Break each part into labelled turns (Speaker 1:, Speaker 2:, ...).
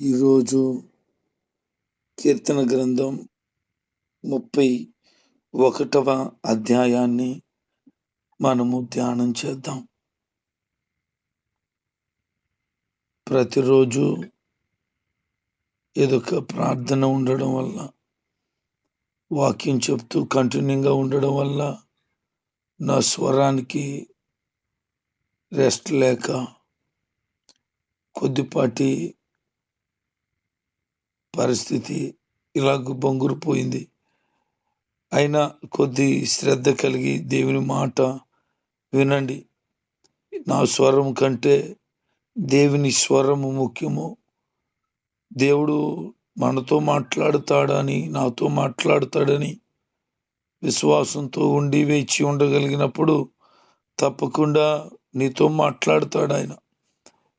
Speaker 1: ఈరోజు కీర్తన గ్రంథం ముప్పై ఒకటవ అధ్యాయాన్ని మనము ధ్యానం చేద్దాం. ప్రతిరోజు ఏదొక ప్రార్థన ఉండడం వల్ల వాక్యం చెప్తూ కంటిన్యూగా ఉండడం వల్ల నా స్వరానికి రెస్ట్ లేక కొద్దిపాటి పరిస్థితి ఇలాగ బొంగురుపోయింది అయినా కొద్ది శ్రద్ధ కలిగి దేవుని మాట వినండి. నా స్వరం కంటే దేవుని స్వరము ముఖ్యము. దేవుడు మనతో మాట్లాడుతాడని నాతో మాట్లాడుతాడని విశ్వాసంతో ఉండి వేచి ఉండగలిగినప్పుడు తప్పకుండా నీతో మాట్లాడతాడు ఆయన.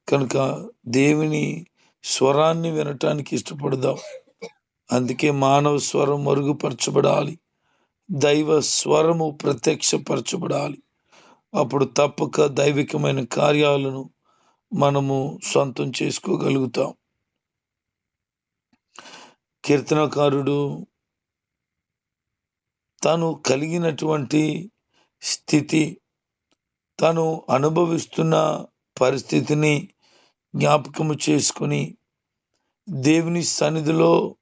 Speaker 1: కనుక దేవుని స్వరాన్ని వినటానికి ఇష్టపడదాం. అందుకే మానవ స్వరం మరుగుపరచబడాలి. దైవ స్వరము ప్రత్యక్షపరచబడాలి. అప్పుడు తప్పక దైవికమైన కార్యాలను మనము సొంతం చేసుకోగలుగుతాం. కీర్తనకారుడు తను కలిగినటువంటి స్థితి తను అనుభవిస్తున్న పరిస్థితిని జ్ఞాపకము చేసుకుని దేవుని సన్నిధిలో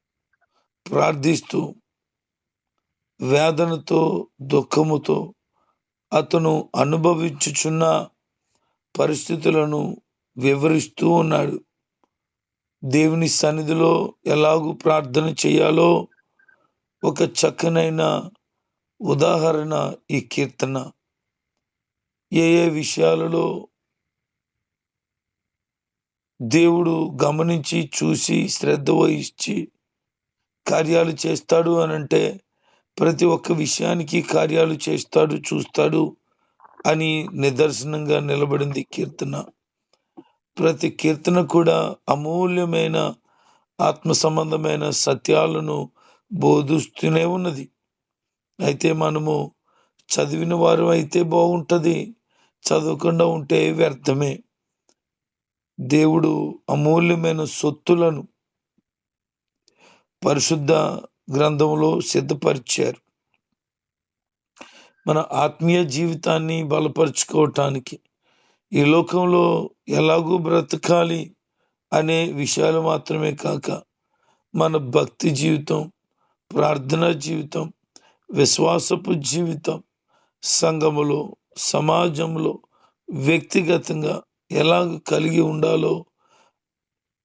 Speaker 1: ప్రార్థిస్తూ వేదనతో దుఃఖముతో అతను అనుభవించుచున్న పరిస్థితులను వివరిస్తూ ఉన్నాడు. దేవుని సన్నిధిలో ఎలాగూ ప్రార్థన చేయాలో ఒక చక్కనైన ఉదాహరణ ఈ కీర్తన. ఏ ఏ విషయాలలో దేవుడు గమనించి చూసి శ్రద్ధ వహించి కార్యాలు చేస్తాడు అని అంటే ప్రతి ఒక్క విషయానికి కార్యాలు చేస్తాడు చూస్తాడు అని నిదర్శనంగా నిలబడింది కీర్తన. ప్రతి కీర్తన కూడా అమూల్యమైన ఆత్మ సంబంధమైన సత్యాలను బోధిస్తూనే ఉన్నది. అయితే మనము చదివిన వారు అయితే బాగుంటుంది చదవకుండా ఉంటే వ్యర్థమే. దేవుడు అమూల్యమైన సొత్తులను పరిశుద్ధ గ్రంథంలో సిద్ధపరిచారు. మన ఆత్మీయ జీవితాన్ని బలపరుచుకోవటానికి ఈ లోకంలో ఎలాగూ బ్రతకాలి అనే విషయాలు మాత్రమే కాక మన భక్తి జీవితం ప్రార్థనా జీవితం విశ్వాసపు జీవితం సంఘములో సమాజంలో వ్యక్తిగతంగా ఎలా కలిగి ఉండాలో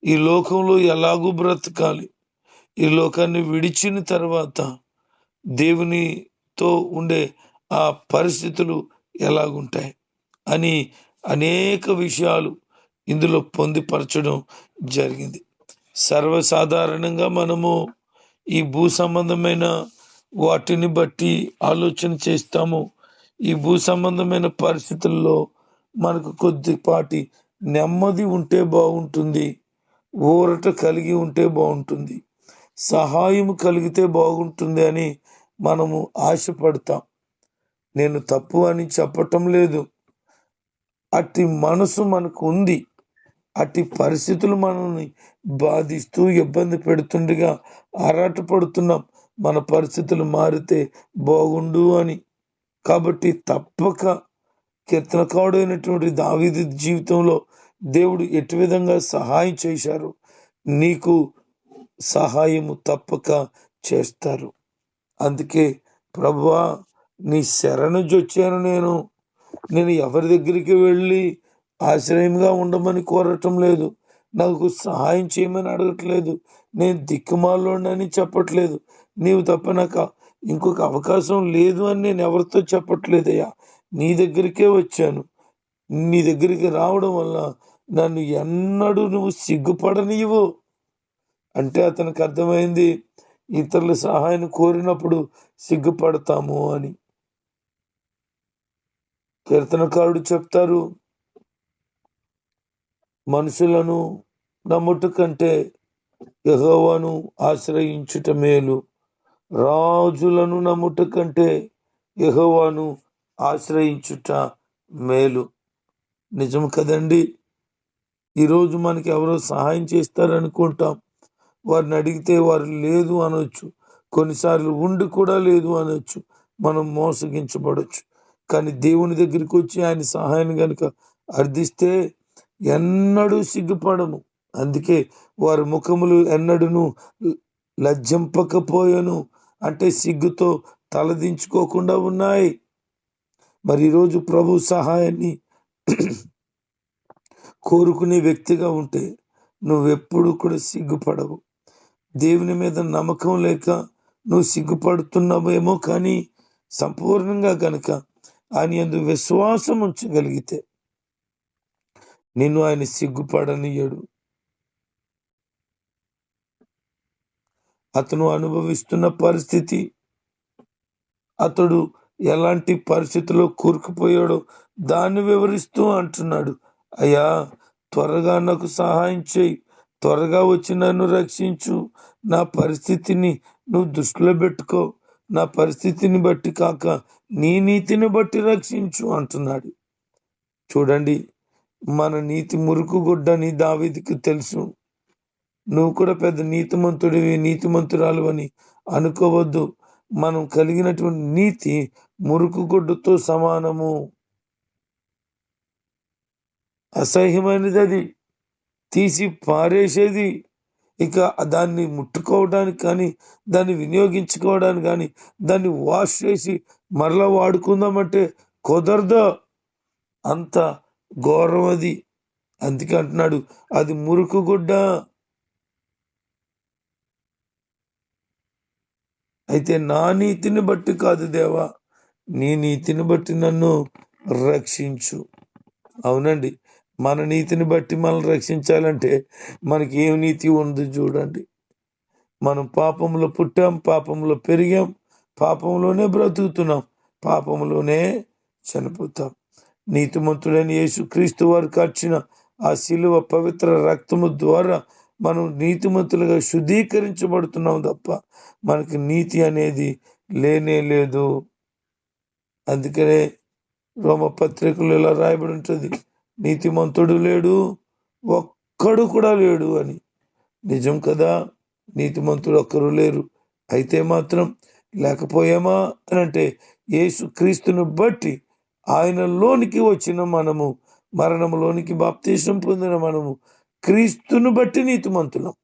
Speaker 1: ఈ లోకంలో ఎలాగూ బ్రతకాలి. ఈ లోకాన్ని విడిచిన తర్వాత దేవునితో ఉండే ఆ పరిస్థితులు ఎలాగుంటాయి అని అనేక విషయాలు ఇందులో పొందిపరచడం జరిగింది. సర్వసాధారణంగా మనము ఈ భూ సంబంధమైన వాటిని బట్టి ఆలోచన చేస్తాము. ఈ భూ సంబంధమైన పరిస్థితుల్లో మనకు కొద్దిపాటి నెమ్మది ఉంటే బాగుంటుంది. ఊరట కలిగి ఉంటే బాగుంటుంది. సహాయం కలిగితే బాగుంటుంది అని మనము ఆశపడతాం. నేను తప్పు అని చెప్పటం లేదు. అట్టి మనసు మనకు ఉంది. అట్టి పరిస్థితులు మనల్ని బాధిస్తూ ఇబ్బంది పెడుతుండగా అరాటపడుతున్నాం మన పరిస్థితులు మారితే బాగుండు అని. కాబట్టి తప్పక కీర్తనకాడైనటువంటి దావీది జీవితంలో దేవుడు ఎటు విధంగా సహాయం చేశారు నీకు సహాయము తప్పక చేస్తారు. అందుకే ప్రభువా నీ శరణు జొచ్చాను నేను. నేను ఎవరి దగ్గరికి వెళ్ళి ఆశ్రయంగా ఉండమని కోరటం లేదు. నాకు సహాయం చేయమని అడగట్లేదు. నేను దిక్కుమాలోనని చెప్పట్లేదు. నీవు తప్ప నాకు ఇంకొక అవకాశం లేదు అని నేను ఎవరితో చెప్పట్లేదయ్యా. నీ దగ్గరికే వచ్చాను. నీ దగ్గరికి రావడం వల్ల నన్ను ఎన్నడూ నువ్వు సిగ్గుపడనీయవు అంటే అతనికి అర్థమైంది ఇతరుల సహాయం కోరినప్పుడు సిగ్గుపడతాము అని. కీర్తనకారుడు చెప్తారు మనుషులను నమ్ముట కంటే యహోవాను ఆశ్రయించుట మేలు. రాజులను నమ్ముట కంటే యహోవాను ఆశ్రయించుట మేలు. నిజం కదండి? ఈరోజు మనకి ఎవరో సహాయం చేస్తారనుకుంటాం. వారిని అడిగితే వారు లేదు అనొచ్చు. కొన్నిసార్లు ఉండి కూడా లేదు అనొచ్చు. మనం మోసగించబడచ్చు. కానీ దేవుని దగ్గరికి వచ్చి ఆయన సహాయం కనుక అర్థిస్తే ఎన్నడూ సిగ్గుపడము. అందుకే వారి ముఖములు ఎన్నడూను లజ్జింపకపోయాను. అంటే సిగ్గుతో తలదించుకోకుండా ఉన్నాయి. మరి ఈరోజు ప్రభు సహాయాన్ని కోరుకునే వ్యక్తిగా ఉంటే నువ్వెప్పుడు కూడా సిగ్గుపడవు. దేవుని మీద నమ్మకం లేక నువ్వు సిగ్గుపడుతున్నావేమో కానీ సంపూర్ణంగా గనక ఆయన ఎందు విశ్వాసం ఉంచగలిగితే నిన్ను ఆయన సిగ్గుపడనీయడు. అతను అనుభవిస్తున్న పరిస్థితి అతడు ఎలాంటి పరిస్థితిలో కూరుకుపోయాడో దాన్ని వివరిస్తూ అంటున్నాడు. అయ్యా త్వరగా నాకు సహాయం చేయి. త్వరగా వచ్చి నన్ను రక్షించు. నా పరిస్థితిని నువ్వు దృష్టిలో పెట్టుకో. నా పరిస్థితిని బట్టి కాక నీ నీతిని బట్టి రక్షించు అంటున్నాడు. చూడండి మన నీతి మురుకు గుడ్డని దావిదికి తెలుసు. నువ్వు కూడా పెద్ద నీతిమంతుడివి నీతిమంతురాలు అని అనుకోవద్దు. మనం కలిగినటువంటి నీతి మురుకు గుడ్డతో సమానము. అసహ్యమైనది అది తీసి పారేసేది. ఇక దాన్ని ముట్టుకోవడానికి కానీ దాన్ని వినియోగించుకోవడానికి కానీ దాన్ని వాష్ చేసి మరలా వాడుకుందామంటే కుదరదు. అంత ఘోరం అది అందుకే అంటున్నాడు అది మురుకు అయితే నా నీతిని బట్టి కాదు దేవా నీ నీతిని బట్టి నన్ను రక్షించు. అవునండి మన నీతిని బట్టి మనల్ని రక్షించాలంటే మనకి ఏం నీతి ఉంది చూడండి. మనం పాపంలో పుట్టాం పాపంలో పెరిగాం పాపంలోనే బ్రతుకుతున్నాం పాపంలోనే చనిపోతాం. నీతిమంతుడైన యేసు క్రీస్తు వారు కార్చిన ఆ శిలువ పవిత్ర రక్తము ద్వారా మనం నీతిమంతులుగా శుద్ధీకరించబడుతున్నాం తప్ప మనకి నీతి అనేది లేనే లేదు. అందుకనే రోమ పత్రికలు ఇలా రాయబడి ఉంటుంది నీతిమంతుడు లేడు ఒక్కడు కూడా లేడు అని. నిజం కదా నీతిమంతుడు ఒక్కరు లేరు. అయితే మాత్రం లేకపోయామా అని అంటే యేసు క్రీస్తును బట్టి ఆయనలోనికి వచ్చిన మనము మరణంలోనికి బాప్తీసం పొందిన మనము క్రీస్తును బట్టి నీతిమంతులం.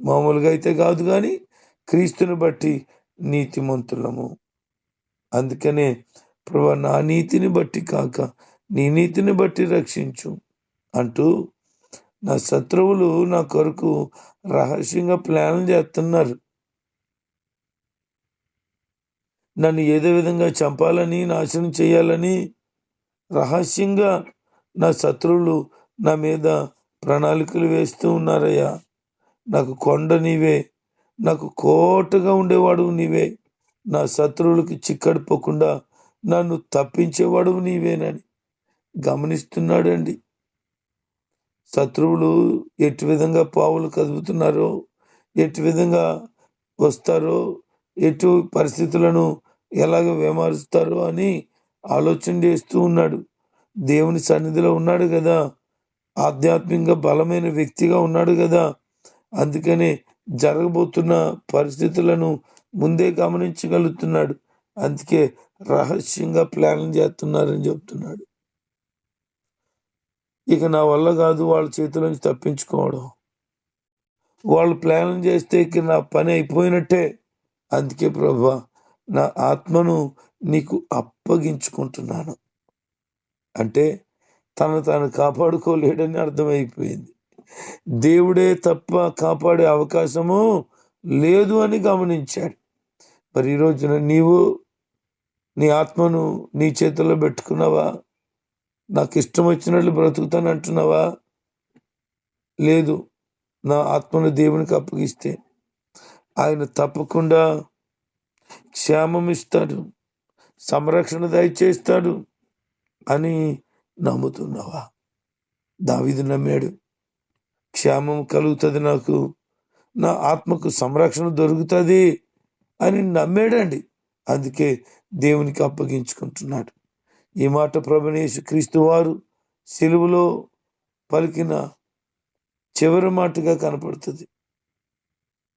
Speaker 1: మామూలుగా అయితే కాదు కానీ క్రీస్తుని బట్టి నీతిమంతులము. అందుకనే ప్రభు నా నీతిని బట్టి కాక నీ నీతిని బట్టి రక్షించు అంటూ నా శత్రువులు నా కొరకు రహస్యంగా ప్లాన్లు చేస్తున్నారు. నన్ను ఏదో విధంగా చంపాలని నాశనం చేయాలని రహస్యంగా నా శత్రువులు నా మీద ప్రణాళికలు వేస్తూ ఉన్నారయ్యా. నాకు కొండ నీవే నాకు కోటగా ఉండేవాడు నీవే. నా శత్రువులకి చిక్కడిపోకుండా నన్ను తప్పించేవాడు నీవేనని గమనిస్తున్నాడండి. శత్రువులు ఎటు విధంగా పావులు కదుపుతున్నారో ఎటు విధంగా వస్తారో ఎటు పరిస్థితులను ఎలాగ విమరుస్తారో అని ఆలోచన చేస్తూ ఉన్నాడు. దేవుని సన్నిధిలో ఉన్నాడు కదా. ఆధ్యాత్మికంగా బలమైన వ్యక్తిగా ఉన్నాడు కదా. అందుకనే జరగబోతున్న పరిస్థితులను ముందే గమనించగలుగుతున్నాడు. అందుకే రహస్యంగా ప్లాన్ చేస్తున్నారని చెప్తున్నాడు. ఇక నా వల్ల కాదు వాళ్ళ చేతిలోంచి తప్పించుకోవడం. వాళ్ళు ప్లాన్ చేస్తే ఇక నా పని అయిపోయినట్టే. అందుకే ప్రభా నా ఆత్మను నీకు అప్పగించుకుంటున్నాను. అంటే తను తాను కాపాడుకోలేడని అర్థమైపోయింది. దేవుడే తప్ప కాపాడే అవకాశము లేదు అని గమనించాడు. మరి ఈ రోజున నీవు నీ ఆత్మను నీ చేతుల్లో పెట్టుకున్నావా? నాకు ఇష్టం వచ్చినట్లు బ్రతుకుతాను అంటున్నావా? లేదు నా ఆత్మను దేవునికి అప్పగిస్తే. ఆయన తప్పకుండా క్షేమం ఇస్తాడు సంరక్షణ దయచేస్తాడు అని నమ్ముతున్నావా? దావిది నమ్మాడు. క్షేమం కలుగుతుంది నాకు. నా ఆత్మకు సంరక్షణ దొరుకుతుంది అని నమ్మాడండి. అందుకే దేవునికి అప్పగించుకుంటున్నాడు. ఈ మాట ప్రభునేసు క్రీస్తు వారు సెలువులో పలికిన చివరి మాటగా కనపడుతుంది.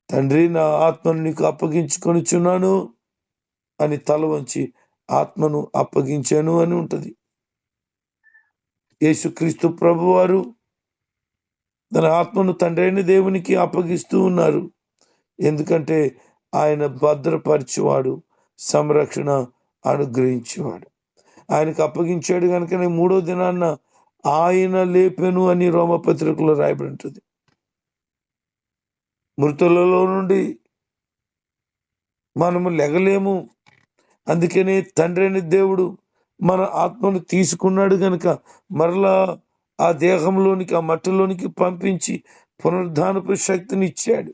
Speaker 1: తండ్రి నా ఆత్మను నీకు అప్పగించుకొనిచున్నాను అని తల వంచి ఆత్మను అప్పగించాను అని ఉంటుంది. యేసుక్రీస్తు ప్రభువారు తన ఆత్మను తండ్రైన దేవునికి అప్పగిస్తూ ఉన్నారు. ఎందుకంటే ఆయన భద్రపరిచేవాడు సంరక్షణ అనుగ్రహించేవాడు. ఆయనకు అప్పగించాడు కనుకనే మూడో దినాన్న ఆయన లేపెను అని రోమపత్రికలో రాయబడి ఉంటుంది మృతులలో నుండి మనము లెగలేము. అందుకనే తండ్రిని దేవుడు మన ఆత్మను తీసుకున్నాడు గనుక మరలా ఆ దేహంలోనికి ఆ మట్టిలోనికి పంపించి పునరుద్ధానపు శక్తిని ఇచ్చాడు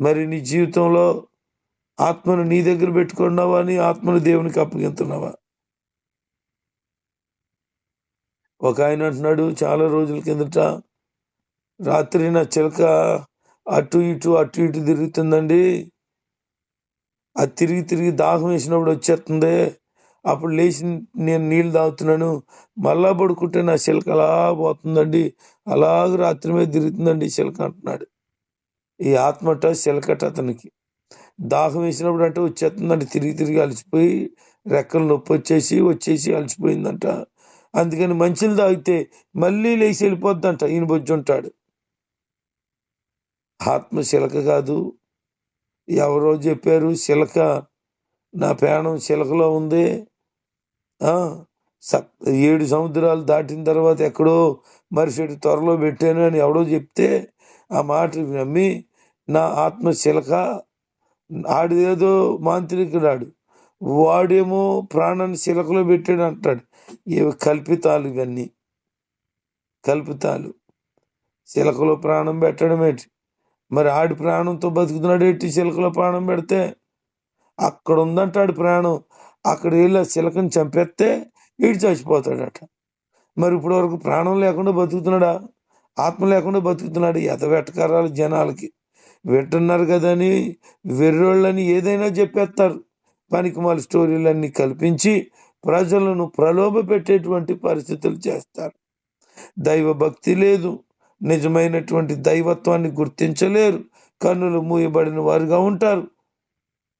Speaker 1: మరి నీ జీవితంలో ఆత్మను నీ దగ్గర పెట్టుకున్నావా? అని ఆత్మను దేవునికి అప్పగింతున్నావా ఒక ఆయన అంటున్నాడు చాలా రోజుల కిందట రాత్రి నా చిలక అటు ఇటు అటు ఇటు తిరుగుతుందండి. అది తిరిగి తిరిగి దాహం వేసినప్పుడు వచ్చేస్తుంది. అప్పుడు లేచి నేను నీళ్ళు తాగుతున్నాను. మళ్ళా పడుకుంటే నా చిలక అలా పోతుందండి. అలాగ రాత్రి మీద తిరుగుతుందండి ఈ చిలక అంటున్నాడు. ఈ ఆత్మట చిలకట అతనికి. దాహం వేసినప్పుడు అంటే వచ్చేస్తుందండి. తిరిగి తిరిగి అలసిపోయి రెక్కలు నొప్పి వచ్చేసి వచ్చేసి అలసిపోయిందంట. అందుకని మంచిలు తాగితే మళ్ళీ లేచి వెళ్ళిపోద్దంట. ఈయన బొజ్జు ఉంటాడు. ఆత్మ శిలక కాదు. ఎవరో చెప్పారు శిలక నా పేణం శిలకలో ఉంది. ఏడు సముద్రాలు దాటిన తర్వాత ఎక్కడో మరుసటి త్వరలో పెట్టాను అని ఎవడో చెప్తే ఆ మాట నమ్మి నా ఆత్మ శిలక ఆడిదేదో మాంత్రికుడాడు వాడేమో ప్రాణాన్ని శిలకలో పెట్టాడు అంటాడు. ఇవి కల్పితాలు ఇవన్నీ. కల్పితాలు. శిలకలో ప్రాణం పెట్టడం ఏంటి మరి ఆడి ప్రాణంతో బతుకుతున్నాడు ఎట్టి చిలకలో ప్రాణం పెడితే అక్కడ ఉందంటాడు ప్రాణం. అక్కడ వెళ్ళి ఆ శిలకని చంపేస్తే వీడు చచ్చిపోతాడట. మరి ఇప్పటి వరకు ప్రాణం లేకుండా బతుకుతున్నాడా? ఆత్మ లేకుండా బతుకుతున్నాడు ఎతవెటకారాలు జనాలకి. వింటున్నారు కదని వెర్రోళ్ళని ఏదైనా చెప్పేస్తారు. పనికి మాల స్టోరీలన్నీ కల్పించి ప్రజలను ప్రలోభ పెట్టేటువంటి పరిస్థితులు చేస్తారు. దైవ భక్తి లేదు. నిజమైనటువంటి దైవత్వాన్ని గుర్తించలేరు. కన్నులు మూయబడిన వారుగా ఉంటారు.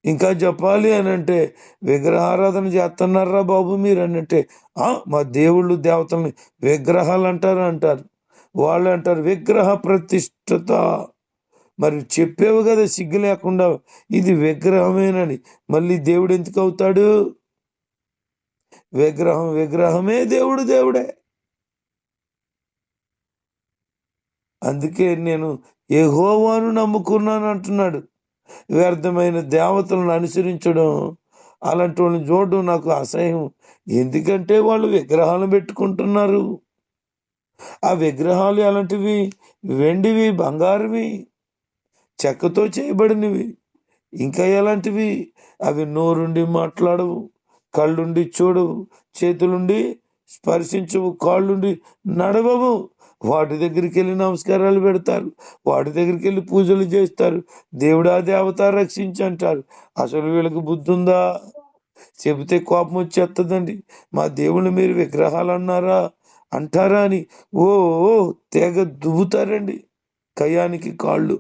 Speaker 1: ఇంకా చెప్పాలి అని అంటే విగ్రహారాధన చేస్తున్నారా బాబు మీరు అని అంటే "ఆ, మా దేవుళ్ళు దేవతల్ని విగ్రహాలు అంటారు అంటారు. వాళ్ళు అంటారు విగ్రహ ప్రతిష్టత మరి చెప్పేవు కదా సిగ్గు లేకుండా ఇది విగ్రహమేనని. మళ్ళీ దేవుడు ఎందుకు అవుతాడు? విగ్రహం విగ్రహమే దేవుడు దేవుడే. అందుకే నేను యెహోవాను నమ్ముకున్నాను అంటున్నాడు. వ్యర్థమైన దేవతలను అనుసరించడం అలాంటి వాళ్ళని చూడడం నాకు అసహ్యం. ఎందుకంటే వాళ్ళు విగ్రహాలు పెట్టుకుంటున్నారు. ఆ విగ్రహాలు ఎలాంటివి? వెండివి బంగారువి చెక్కతో చేయబడినవి. ఇంకా ఎలాంటివి? అవి నోరుండి మాట్లాడవు కళ్ళుండి చూడవు చేతులుండి స్పర్శించవు కాళ్ళుండి నడవవు. వాటి దగ్గరికి వెళ్ళి నమస్కారాలు పెడతారు. వాటి దగ్గరికి వెళ్ళి పూజలు చేస్తారు. దేవుడా దేవత రక్షించి అంటారు అసలు వీళ్ళకి బుద్ధి ఉందా చెబితే కోపం వచ్చేస్తుందండి మా దేవుళ్ళు మీరు విగ్రహాలు అన్నారా? అంటారా అని. ఓ తెగ దువ్వుతారండి కయానికి కాళ్ళు.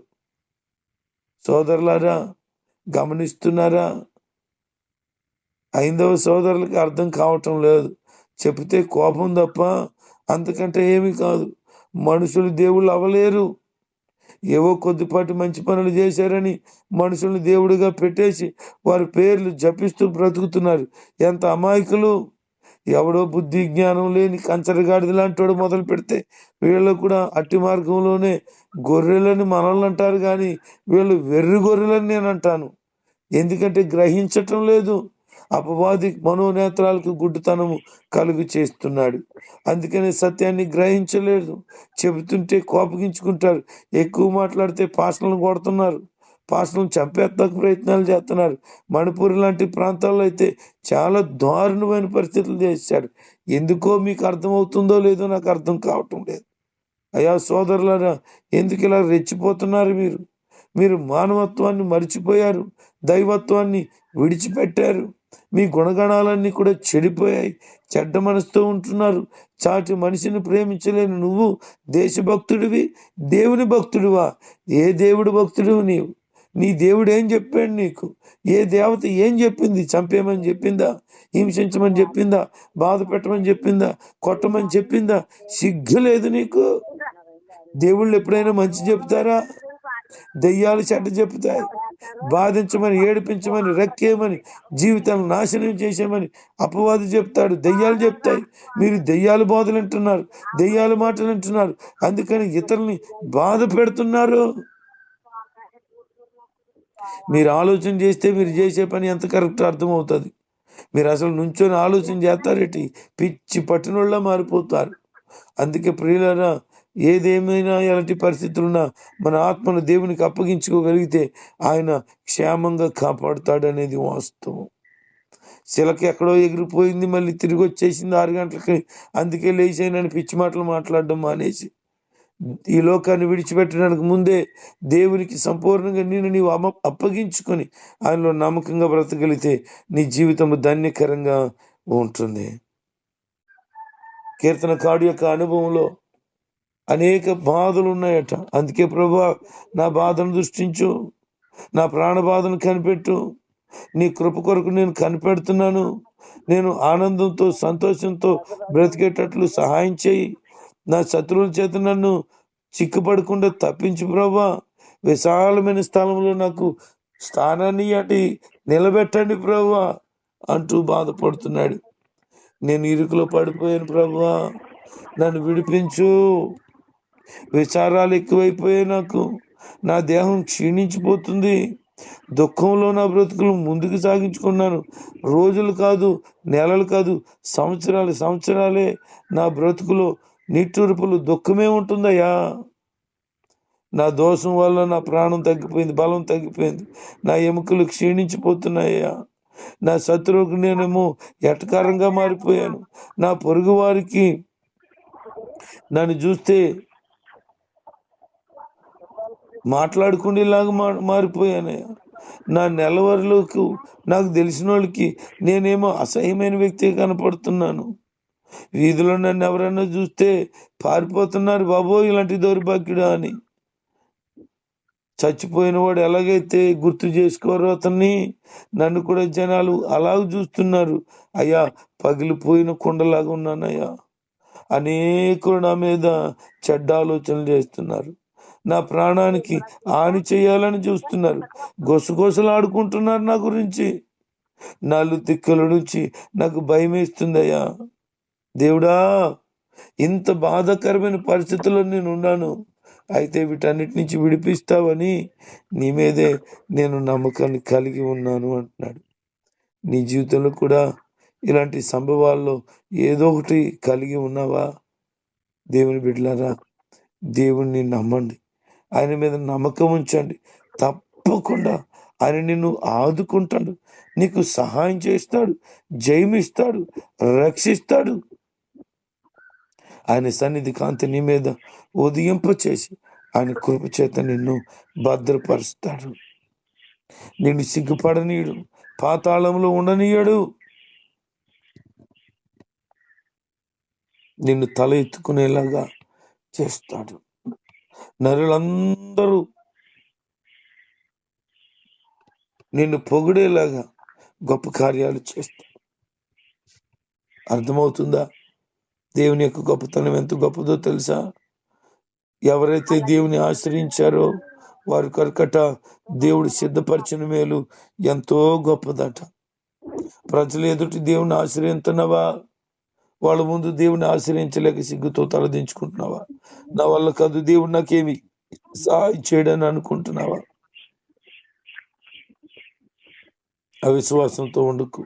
Speaker 1: సోదరులారా గమనిస్తున్నారా? ఐదవ సోదరులకి అర్థం కావటం లేదు. చెబితే కోపం తప్ప అంతకంటే ఏమీ కాదు. మనుషులు దేవుళ్ళు అవ్వలేరు. ఏవో కొద్దిపాటి మంచి పనులు చేశారని మనుషుల్ని దేవుడిగా పెట్టేసి వారి పేర్లు జపిస్తూ బ్రతుకుతున్నారు. ఎంత అమాయకులు! ఎవడో బుద్ధి జ్ఞానం లేని కంచరగాడిది లాంటి మొదలు పెడితే వీళ్ళు కూడా అట్టి మార్గంలోనే గొర్రెలని మనల్ని అంటారు కానీ వీళ్ళు వెర్రి గొర్రెలని నేను అంటాను. ఎందుకంటే గ్రహించటం లేదు. అపవాది మనోనేత్రాలకు గుడ్డుతనము కలుగు చేస్తున్నాడు. అందుకనే సత్యాన్ని గ్రహించలేదు. చెబుతుంటే కోపగించుకుంటారు. ఎక్కువ మాట్లాడితే పాసలను కొడుతున్నారు. పాసలను చంపేస్తాకు ప్రయత్నాలు చేస్తున్నారు. మణిపూర్ లాంటి ప్రాంతాల్లో అయితే చాలా దారుణమైన పరిస్థితులు చేశాడు. ఎందుకో మీకు అర్థమవుతుందో లేదో నాకు అర్థం కావటం లేదు. అయ్యా సోదరులారా ఎందుకు ఇలా రెచ్చిపోతున్నారు మీరు? మీరు మానవత్వాన్ని మర్చిపోయారు. దైవత్వాన్ని విడిచిపెట్టారు. మీ గుణగణాలన్నీ కూడా చెడిపోయాయి. చెడ్డ మనసుతో ఉంటున్నారు. చాటి మనిషిని ప్రేమించలేని నువ్వు దేశభక్తుడివి దేవుని భక్తుడివా? ఏ దేవుడు భక్తుడివి నీవు? నీ దేవుడు ఏం చెప్పాడు నీకు? ఏ దేవత ఏం చెప్పింది? చంపేయమని చెప్పిందా? హింసించమని చెప్పిందా? బాధ పెట్టమని చెప్పిందా? కొట్టమని చెప్పిందా? సిగ్గు లేదు నీకు? దేవుళ్ళు ఎప్పుడైనా మంచి చెప్తారా? దెయ్యాలు చెడ్డ చెప్తాయి బాధించమని ఏడిపించమని రెక్కేయమని జీవితాలను నాశనం చేసేమని అపవాది చెప్తాడు. దెయ్యాలు చెప్తాయి. మీరు దెయ్యాలు బోధలు వింటున్నారు దెయ్యాలు మాటలు వింటున్నారు అందుకని ఇతరుల్ని బాధ పెడుతున్నారు. మీరు ఆలోచన చేస్తే మీరు చేసే పని ఎంత కరెక్ట్ అర్థమవుతుంది. మీరు అసలు నుంచొని ఆలోచన చేస్తారేటి? పిచ్చి పట్టినోళ్ళ మారిపోతారు. అందుకే ప్రియులరా ఏదేమైనా ఎలాంటి పరిస్థితులున్నా మన ఆత్మను దేవునికి అప్పగించుకోగలిగితే ఆయన క్షేమంగా కాపాడుతాడనేది వాస్తవం. శిలకి ఎక్కడో ఎగిరిపోయింది మళ్ళీ తిరిగి వచ్చేసింది ఆరు గంటలకి. అందుకే లేచానని పిచ్చి మాటలు మాట్లాడడం మానేసి ఈ లోకాన్ని విడిచిపెట్టడానికి ముందే దేవునికి సంపూర్ణంగా నేను నీవు అమ అప్పగించుకొని ఆయనలో నమ్మకంగా బ్రతకగలిగితే నీ జీవితం ధన్యకరంగా ఉంటుంది. కీర్తన కాడు యొక్క అనుభవంలో అనేక బాధలు ఉన్నాయట. అందుకే ప్రభా నా బాధను దృష్టించు. నా ప్రాణ బాధను కనిపెట్టు. నీ కృప కొరకు నేను కనిపెడుతున్నాను. నేను ఆనందంతో సంతోషంతో బ్రతికేటట్లు సహాయం చేయి. నా శత్రువుల చేత నన్ను చిక్కుపడకుండా తప్పించు ప్రభా. విశాలమైన స్థలంలో నాకు స్థానాన్ని అటు నిలబెట్టండి ప్రభా అంటూ బాధపడుతున్నాడు. నేను ఇరుకులో పడిపోయాను ప్రభా. నన్ను విడిపించు. విచారాలు ఎక్కువైపోయాయి నాకు. నా దేహం క్షీణించిపోతుంది. దుఃఖంలో నా బ్రతుకులు ముందుకు సాగించుకున్నాను. రోజులు కాదు నెలలు కాదు సంవత్సరాలు సంవత్సరాలే నా బ్రతుకులో నిట్టూర్పులు దుఃఖమే ఉంటుందయ్యా. నా దోషం వల్ల నా ప్రాణం తగ్గిపోయింది బలం తగ్గిపోయింది. నా ఎముకలు క్షీణించిపోతున్నాయ్యా. నా శత్రువుకు నేనేమో ఎటకారంగా మారిపోయాను. నా పొరుగు వారికి నన్ను చూస్తే మాట్లాడుకునేలాగా మా మారిపోయానయ్యా నా నెలవరిలోకి నాకు తెలిసిన వాళ్ళకి నేనేమో అసహ్యమైన వ్యక్తి కనపడుతున్నాను. వీధిలో నన్ను ఎవరైనా చూస్తే పారిపోతున్నారు బాబో ఇలాంటి దౌర్భాగ్యుడా అని. చచ్చిపోయిన వాడు ఎలాగైతే గుర్తు చేసుకోరో అతన్ని నన్ను కూడా జనాలు అలాగ చూస్తున్నారు. అయ్యా పగిలిపోయిన కుండలాగా ఉన్నానయ్యా. అనేకులు నా మీద చెడ్డ ఆలోచనలు చేస్తున్నారు. నా ప్రాణానికి హాని చేయాలని చూస్తున్నారు. గొసగొసలాడుకుంటున్నారు నా గురించి. నాలుగు తిక్కల నుంచి నాకు భయం వేస్తుందయ్యా దేవుడా ఇంత బాధాకరమైన పరిస్థితుల్లో నేను ఉన్నాను. అయితే వీటన్నిటి నుంచి విడిపిస్తావని నీ మీదే నేను నమ్మకాన్ని కలిగి ఉన్నాను అంటున్నాడు. నీ జీవితంలో కూడా ఇలాంటి సంభవాల్లో ఏదో ఒకటి కలిగి ఉన్నావా? దేవుని బిడ్డలారా దేవుణ్ణి నమ్మండి. ఆయన మీద నమ్మకం ఉంచండి. తప్పకుండా ఆయన నిన్ను ఆదుకుంటాడు. నీకు సహాయం చేస్తాడు. జయమిస్తాడు రక్షిస్తాడు. ఆయన సన్నిధి కాంతి నీ మీద ఉదయింప చేసి ఆయన కృప చేత నిన్ను భద్రపరుస్తాడు. నిన్ను సిగ్గుపడనీయుడు. పాతాళంలో ఉండనీయడు. నిన్ను తల ఎత్తుకునేలాగా చేస్తాడు. నరులందరూ నిన్ను పొగిడేలాగా గొప్ప కార్యాలు చేస్తాడు అర్థమవుతుందా? దేవుని యొక్క గొప్పతనం ఎంత గొప్పదో తెలుసా? ఎవరైతే దేవుని ఆశ్రయించారో వారి కరకట దేవుడు సిద్ధపరిచిన మేలు ఎంతో గొప్పదట. ప్రజలు ఎదుటి దేవుని ఆశ్రయిస్తున్నావా వాళ్ళ ముందు దేవుని ఆశ్రయించలేక సిగ్గుతో తలదించుకుంటున్నావా? నా వల్ల కాదు దేవుడు నాకేమి సహాయం చేయడని అనుకుంటున్నావా? అవిశ్వాసంతో ఉండకు.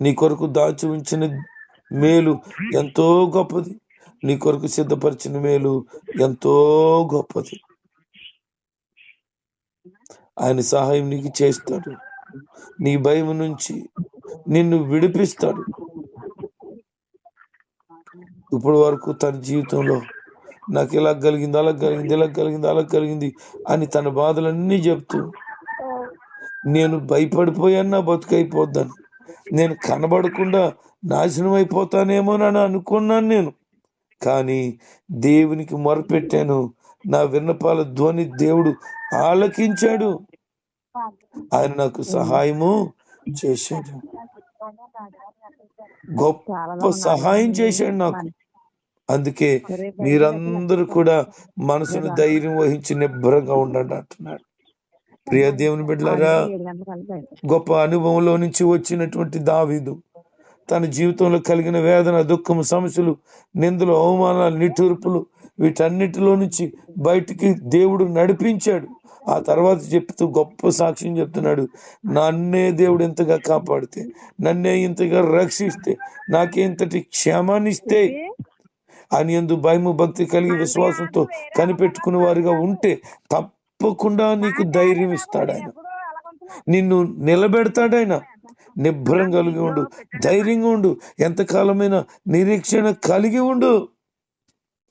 Speaker 1: నీ కొరకు దాచి ఉంచిన మేలు ఎంతో గొప్పది. నీ కొరకు సిద్ధపరిచిన మేలు ఎంతో గొప్పది. ఆయన సహాయం నీకు చేస్తాడు. నీ భయం నుంచి నిన్ను విడిపిస్తాడు. ఇప్పటి వరకు తన జీవితంలో నాకు ఇలా కలిగింది అలా కలిగింది ఇలా కలిగింది అలా కలిగింది అని తన బాధలన్నీ చెప్తూ నేను భయపడిపోయాను నా బతుకైపోద్దాను. నేను కనబడకుండా నాశనం అయిపోతానేమోనని అనుకున్నాను నేను. కానీ దేవునికి మొరపెట్టాను. నా విన్నపాల ధ్వని దేవుడు ఆలకించాడు. ఆయన నాకు సహాయము చేశాడు. గొప్ప సహాయం చేశాడు నాకు. అందుకే మీరందరూ కూడా మనసును ధైర్యం వహించి నిబ్బరంగా ఉండండి అంటున్నాడు. ప్రియ దేవుని బిడ్డలారా గొప్ప అనుభవంలో నుంచి వచ్చినటువంటి దావీదు తన జీవితంలో కలిగిన వేదన దుఃఖము సమస్యలు నిందలు అవమానాలు నిట్టూర్పులు వీటన్నిటిలో నుంచి బయటికి దేవుడు నడిపించాడు. ఆ తర్వాత చెప్తూ గొప్ప సాక్ష్యం చెప్తున్నాడు. నన్నే దేవుడు ఎంతగా కాపాడితే నన్నే ఇంతగా రక్షిస్తే నాకేంతటి క్షేమాన్ని ఇస్తే అని ఎందు భయము భక్తి కలిగి విశ్వాసంతో కనిపెట్టుకునే వారిగా ఉంటే తప్పకుండా నీకు ధైర్యం ఇస్తాడు ఆయన నిన్ను నిలబెడతాడు ఆయన నిభ్రం కలిగి ఉండు ధైర్యంగా ఉండు ఎంతకాలమైన నిరీక్షణ కలిగి ఉండు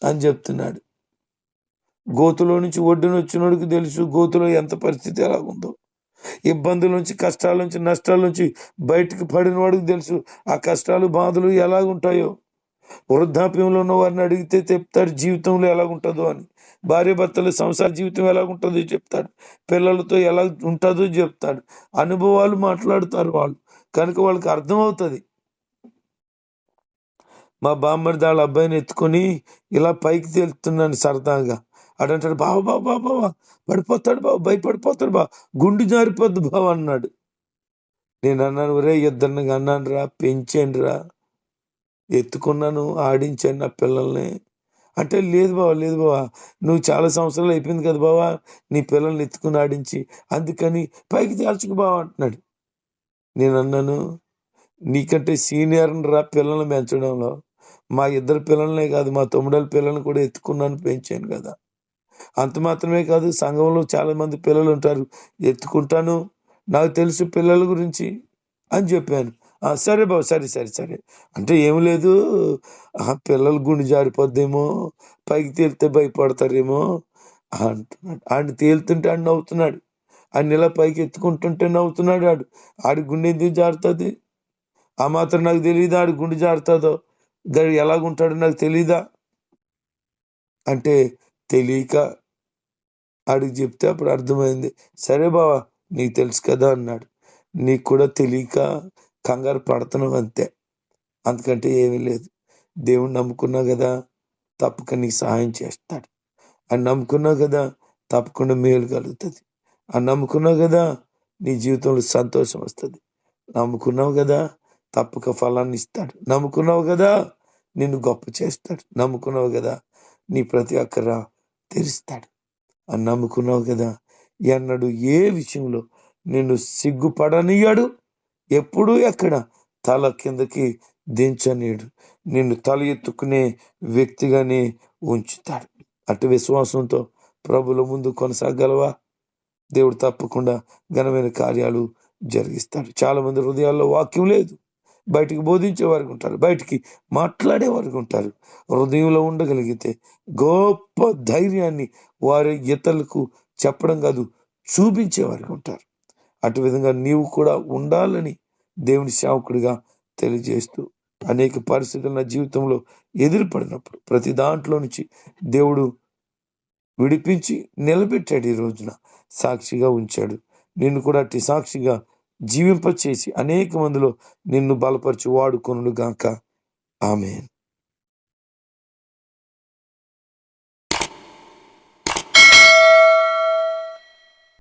Speaker 1: అని చెప్తున్నాడు. గోతులో నుంచి ఒడ్డున వచ్చినోడికి తెలుసు గోతులో ఎంత పరిస్థితి ఎలాగుందో. ఇబ్బందుల నుంచి కష్టాల నుంచి నష్టాల నుంచి బయటకు పడిన వాడికి తెలుసు ఆ కష్టాలు బాధలు ఎలాగుంటాయో. వృద్ధాప్యంలో ఉన్న వారిని అడిగితే చెప్తాడు జీవితంలో ఎలా ఉంటుందో అని. భార్య భర్తల సంసార జీవితం ఎలా ఉంటుందో చెప్తాడు. పిల్లలతో ఎలా ఉంటుందో చెప్తాడు. అనుభవాలు మాట్లాడుతారు వాళ్ళు. కనుక వాళ్ళకి అర్థమవుతుంది. మా బామ్మడి వాళ్ళ అబ్బాయిని ఎత్తుకొని ఇలా పైకి తేలుతున్నాను సరదాగా. అడంటాడు బావ బావ బావ బావ పడిపోతాడు బావ భయపడిపోతాడు బావ గుండు జారిపోద్దు బావ అన్నాడు. నేను అన్నాను ఒరే ఇద్దరిని అన్నాను రా పెంచాను రా ఎత్తుకున్నాను ఆడించాను నా పిల్లల్ని. అంటే లేదు బావా లేదు బావా నువ్వు చాలా సంవత్సరాలు అయిపోయింది కదా బావా నీ పిల్లల్ని ఎత్తుకుని ఆడించి అందుకని పైకి తేల్చుకు బావ అంటున్నాడు. నేను అన్నాను నీకంటే సీనియర్ని రా పిల్లల్ని పెంచడంలో. మా ఇద్దరు పిల్లలనే కాదు మా తమ్ముడల పిల్లల్ని కూడా ఎత్తుకున్నాను పెంచాను కదా. అంత మాత్రమే కాదు సంఘంలో చాలా మంది పిల్లలు ఉంటారు ఎత్తుకుంటాను నాకు తెలుసు పిల్లల గురించి అని చెప్పాను. సరే బాబు సరే సరే సరే. అంటే ఏం లేదు. పిల్లలు గుండె జారిపోద్దేమో పైకి తేలితే భయపడతారేమో అంటున్నాడు. ఆడిని తేలుతుంటే ఆడు నవ్వుతున్నాడు. ఆయన ఇలా పైకి ఎత్తుకుంటుంటే నవ్వుతున్నాడు ఆడు. ఆడి గుండె ఎందుకు జారుతుంది? ఆ మాత్రం నాకు తెలియదా ఆడి గుండె జారుతుందో? గడి ఎలాగుంటాడో నాకు తెలీదా? అంటే తెలియక ఆడికి చెప్తే అప్పుడు అర్థమైంది. సరే బావా నీకు తెలుసు కదా అన్నాడు. నీకు కూడా తెలియక కంగారు పడుతున్నావు అంతే. అంతకంటే ఏమీ లేదు. దేవుణ్ణి నమ్ముకున్నావు కదా తప్పక నీకు సహాయం చేస్తాడు. అని నమ్ముకున్నావు కదా తప్పకుండా మేలు కలుగుతుంది. అని నమ్ముకున్నావు కదా నీ జీవితంలో సంతోషం వస్తుంది. నమ్ముకున్నావు కదా తప్పక ఫలాన్ని ఇస్తాడు. నమ్ముకున్నావు కదా నిన్ను గొప్ప చేస్తాడు. నమ్ముకున్నావు కదా నీ ప్రతి అక్కర తెరుస్తాడు. అని నమ్ముకున్నావు కదా ఎన్నడు ఏ విషయంలో నిన్ను సిగ్గుపడనియాడు. ఎప్పుడూ ఎక్కడ తల కిందకి దించనీడు. నిన్ను తల ఎత్తుకునే వ్యక్తిగానే ఉంచుతాడు. అటు విశ్వాసంతో ప్రభుల ముందు కొనసాగలవా? దేవుడు తప్పకుండా ఘనమైన కార్యాలు జరిగిస్తాడు. చాలామంది హృదయాల్లో వాక్యం లేదు. బయటికి బోధించే వారికి ఉంటారు. బయటికి మాట్లాడే వారికి ఉంటారు. హృదయంలో ఉండగలిగితే గొప్ప ధైర్యాన్ని వారి ఇతరులకు చెప్పడం కాదు చూపించే వారికి ఉంటారు. అటు విధంగా నీవు కూడా ఉండాలని దేవుని సేవకుడిగా తెలియజేస్తూ అనేక పరిస్థితులు నా జీవితంలో ఎదురుపడినప్పుడు ప్రతి దాంట్లో నుంచి దేవుడు విడిపించి నిలబెట్టాడు ఈ రోజున. సాక్షిగా ఉంచాడు. నిన్ను కూడా అట్టి సాక్షిగా జీవింపచేసి అనేక మందిలో నిన్ను బలపరిచి వాడుకొనుగాక ఆమె